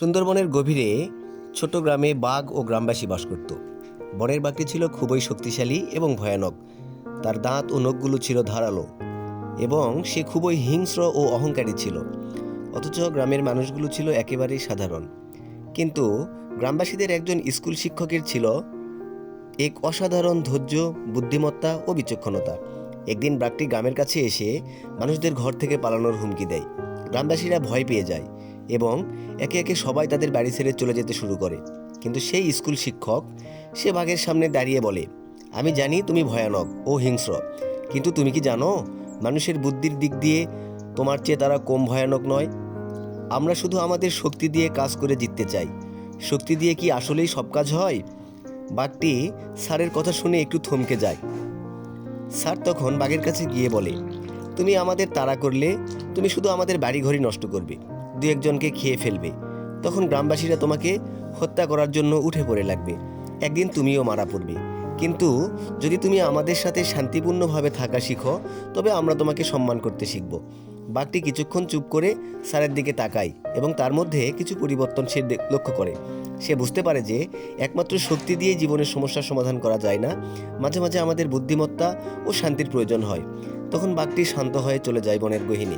সুন্দরবনের গভীরে ছোট গ্রামে বাঘ ও গ্রামবাসী বাস করত। বনের বাঘটি ছিল খুবই শক্তিশালী এবং ভয়ানক। তার দাঁত ও নখগুলো ছিল ধারালো এবং সে খুবই হিংস্র ও অহংকারী ছিল। অথচ গ্রামের মানুষগুলো ছিল একেবারেই সাধারণ। কিন্তু গ্রামবাসীদের একজন স্কুল শিক্ষকের ছিল এক অসাধারণ ধৈর্য, বুদ্ধিমত্তা ও বিচক্ষণতা। একদিন বাঘটি গ্রামের কাছে এসে মানুষদের ঘর থেকে পালানোর হুমকি দেয়। গ্রামবাসীরা ভয় পেয়ে যায়। এবং একে একে সবাই তাদের বাড়ি ছেড়ে চলে যেতে শুরু করে। কিন্তু সেই স্কুল শিক্ষক, সে বাঘের সামনে দাঁড়িয়ে বলে, আমি জানি তুমি ভয়ানক, ও হিংস্র, কিন্তু তুমি কি জানো, মানুষের বুদ্ধির দিক দিয়ে তোমার চেয়ে তারা কম ভয়ানক নয়? আমরা শুধু আমাদের শক্তি দিয়ে কাজ করে জিততে চাই। শক্তি দিয়ে কি আসলেই সব কাজ হয়? বাঘটি স্যারের কথা শুনে একটু থমকে যায়। স্যার তখন বাঘের কাছে গিয়ে বলে, তুমি আমাদের তাড়া করলে, তুমি শুধু আমাদের বাড়িঘরই নষ্ট করবে। দু একজনকে খেয়ে ফেলবে। তখন গ্রামবাসীরা তোমাকে হত্যা করার জন্য উঠে পড়ে লাগবে। একদিন তুমিও মারা পড়বে। কিন্তু যদি তুমি আমাদের সাথে শান্তিপূর্ণভাবে থাকা শিখো, তবে আমরা তোমাকে সম্মান করতে শিখব। বাঘটি কিছুক্ষণ চুপ করে স্যারের দিকে তাকায় এবং তার মধ্যে কিছু পরিবর্তন সে লক্ষ্য করে। সে বুঝতে পারে যে একমাত্র শক্তি দিয়ে জীবনের সমস্যার সমাধান করা যায় না। মাঝে মাঝে আমাদের বুদ্ধিমত্তা ও শান্তির প্রয়োজন হয়। তখন বাঘটি শান্ত হয়ে চলে যায় বনের গহিনী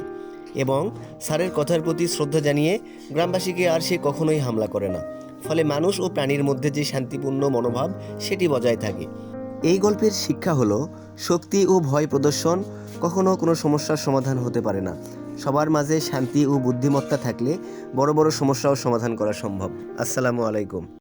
এবং স্যারের কথার প্রতি শ্রদ্ধা জানিয়ে গ্রামবাসীকে আর সে কখনোই হামলা করে না। ফলে মানুষ ও প্রাণীর মধ্যে যে শান্তিপূর্ণ মনোভাব, সেটি বজায় থাকে। এই গল্পের শিক্ষা হলো, শক্তি ও ভয় প্রদর্শন কখনো কোনো সমস্যার সমাধান হতে পারে না। সবার মাঝে শান্তি ও বুদ্ধিমত্তা থাকলে বড় বড় সমস্যাও সমাধান করা সম্ভব। আসসালামু আলাইকুম।